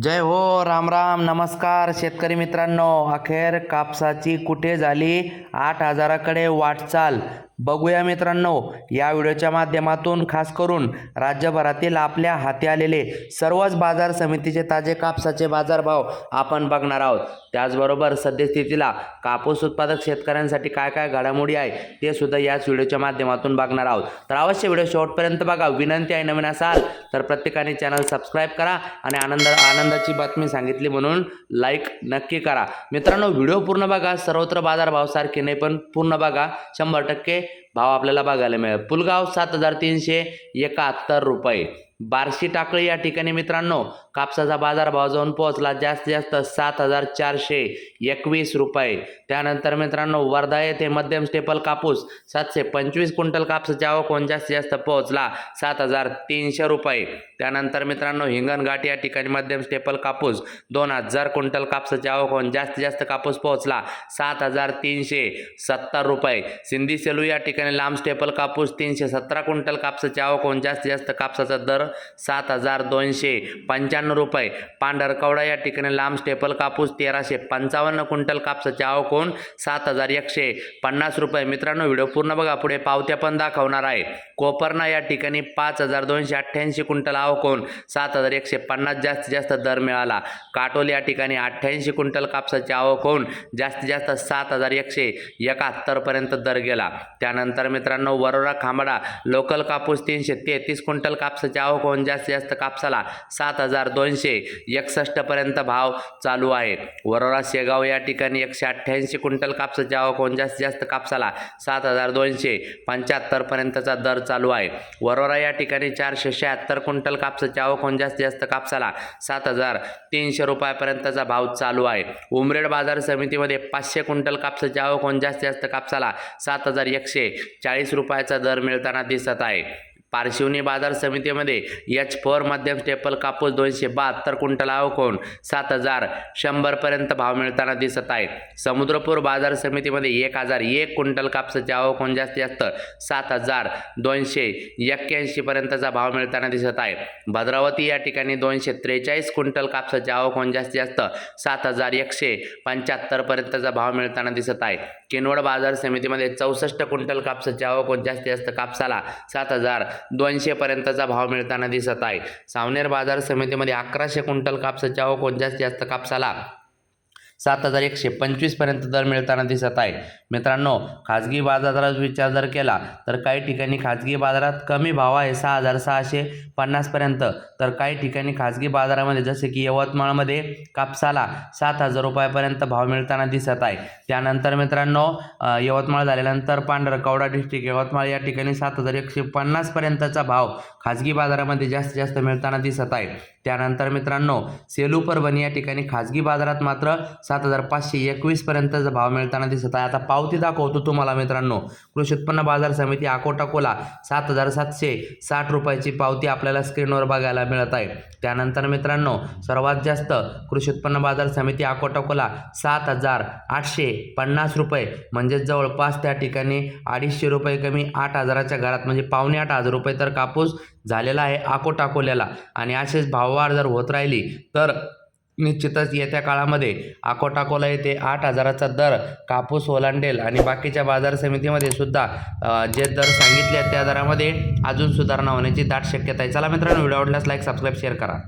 जय हो राम राम नमस्कार शेतकरी मित्रांनो. अखेर कापसाची कुठे झाली? आठ हजाराकडे वाटचाल. बघूया मित्रांनो या व्हिडिओच्या माध्यमातून खास करून राज्यभरातील आपल्या हाती आलेले सर्वच बाजार समितीचे ताजे कापसाचे बाजारभाव आपण बघणार आहोत. त्याचबरोबर सद्यस्थितीला कापूस उत्पादक शेतकऱ्यांसाठी काय काय घडामोडी आहे ते सुद्धा याच व्हिडिओच्या माध्यमातून बघणार आहोत. तर अवश्य व्हिडिओ शेवटपर्यंत बघा विनंती आहे नवीन असाल तर प्रत्येकाने चॅनल सबस्क्राईब करा आणि आनंद आनंदाची बातमी सांगितली म्हणून लाईक नक्की करा. मित्रांनो व्हिडिओ पूर्ण बघा सर्वत्र बाजारभाव सारखे नाही पण पूर्ण बघा शंभर टक्के भाव आपल्याला बघायला मिळेल. पुलगाव सात हजार तीनशे एकाहत्तर रुपये. बार्शी टाकळी या ठिकाणी मित्रांनो कापसाचा बाजारभाव जाऊन पोहोचला. जास्तीत जास्त सात हजार चारशे एकवीस रुपये. त्यानंतर मित्रांनो वर्धा येथे मध्यम स्टेपल कापूस सातशे पंचवीस क्विंटल कापसाची आवक होऊन जास्तीत जास्त पोहोचला सात हजार तीनशे रुपये. त्यानंतर मित्रांनो हिंगणघाट या ठिकाणी मध्यम स्टेपल कापूस दोन हजार क्विंटल कापसाची आवक होऊन जास्तीत जास्त कापूस पोहोचला सात हजार तीनशे सत्तर रुपये. सिंधी सेलू या ठिकाणी लांब स्टेपल कापूस तीनशे सतरा क्विंटल कापसाची आवक होऊन जास्तीत जास्त कापसाचा दर सात हजार दोनशे पंच्याण्णव रुपये. पांढरकवडा या ठिकाणी लांब स्टेपल कापूस तेराशे पंचावन्न क्विंटल कापसाची आवक सात हजार एकशे पन्नास रुपये. मित्रांनो व्हिडिओ पूर्ण बघा. पुढे पावत्या पण दाखवणार आहे. कोपरना या ठिकाणी पाच हजार दोनशे अठ्ठ्याऐंशी क्विंटल आवक सात हजार एकशे पन्नास जास्तीत जास्त दर मिळाला. काटोल या ठिकाणी अठ्ठ्याऐंशी क्विंटल कापसाची आवक जास्तीत जास्त सात हजार एकशे एकाहत्तरपर्यंत दर गेला. त्यानंतर मित्रांनो वरोरा खांबडा लोकल कापूस तीनशे तेहतीस क्विंटल कापसाची आवक कोण जास्तीत जास्त कापसाला सात हजार दोनशे एकसष्टपर्यंत भाव चालू आहे. वरोरा शेगाव या ठिकाणी एकशे अठ्ठ्याऐंशी क्विंटल कापसाची आवक होऊन जास्तीत जास्त कापसाला सात हजार दोनशे पंच्याहत्तरपर्यंतचा दर चालू आहे. वरोरा या ठिकाणी चारशे शहात्तर क्विंटल कापसाची आवक होऊन जास्तीत जास्त कापसाला सात हजार तीनशे रुपयापर्यंतचा भाव चालू आहे. उमरेड बाजार समितीमध्ये पाचशे क्विंटल कापसाची आवक होऊन जास्तीत जास्त कापसाला सात हजार एकशे चाळीस रुपयाचा दर मिळताना दिसत आहे. पारशिवनी बाजार समितीमध्ये एच फोर मध्यम स्टेपल कापूस दोनशे बहात्तर क्विंटल आवक सात हजार शंभरपर्यंत भाव मिळताना दिसत आहे समुद्रपूर बाजार समितीमध्ये एक हजार एक क्विंटल कापसाची आवक जास्तीत जास्त? सात हजार दोनशे एक्क्याऐंशीपर्यंतचा भाव मिळताना दिसत आहे. भद्रावती या ठिकाणी दोनशे त्रेचाळीस क्विंटल कापसाची आवक जास्तीत जास्त? सात हजार एकशे पंच्याहत्तरपर्यंतचा भाव मिळताना दिसत आहे. किनवड बाजार समितीमध्ये चौसष्ट क्विंटल कापसाची आवक जास्तीत जास्त? कापसाला सात हजार दोनशेपर्यंतचा भाव मिळताना दिसत आहे. सावनेर बाजार समितीमध्ये अकराशे क्विंटल कापसाची आवक होऊन जास्तीत जास्त कापसाला सात हजार एकशे पंचवीसपर्यंत दर मिळताना दिसत आहे मित्रांनो खाजगी बाजारात विचार जर केला तर काही ठिकाणी खाजगी बाजारात कमी भाव आहे सहा हजार सहाशे पन्नासपर्यंत तर काही ठिकाणी खाजगी बाजारामध्ये जसे की यवतमाळमध्ये कापसाला सात हजार रुपयापर्यंत भाव मिळताना दिसत आहे. त्यानंतर मित्रांनो यवतमाळ झाल्यानंतर पांढरकवडा डिस्ट्रिक्ट यवतमाळ या ठिकाणी सात हजार एकशे पन्नासपर्यंतचा भाव खाजगी बाजारामध्ये जास्तीत जास्त मिळताना दिसत आहे. त्यानंतर मित्रांनो सेलू परभणी या ठिकाणी खाजगी बाजारात मात्र सात हजार पाचशे एकवीसपर्यंतचा भाव मिळताना दिसत आहे. आता पावती दाखवतो तुम्हाला मित्रांनो. कृषी उत्पन्न बाजार समिती अकोटाकोला सात हजार सातशे साठ रुपयाची पावती आपल्याला स्क्रीनवर बघायला मिळत आहे. त्यानंतर मित्रांनो सर्वात जास्त कृषी उत्पन्न बाजार समिती अकोटाकोला सात हजार आठशे पन्नास रुपये म्हणजेच जवळपास त्या ठिकाणी अडीचशे रुपये कमी आठ हजाराच्या घरात म्हणजे पावणे आठ हजार रुपये तर कापूस झालेला आहे आकोटाकोल्याला. आणि असेच भाववाढ जर होत राहिली तर निश्चितच येत्या काळामध्ये आकोटाकोला येथे आठ हजाराचा दर कापूस ओलांडेल आणि बाकीच्या बाजार समितीमध्ये सुद्धा जे दर सांगितले त्या दरामध्ये अजून सुधारणा होण्याची दाट शक्यता आहे. चला मित्रांनो व्हिडिओ आवडल्यास लाईक सबस्क्राईब शेअर करा.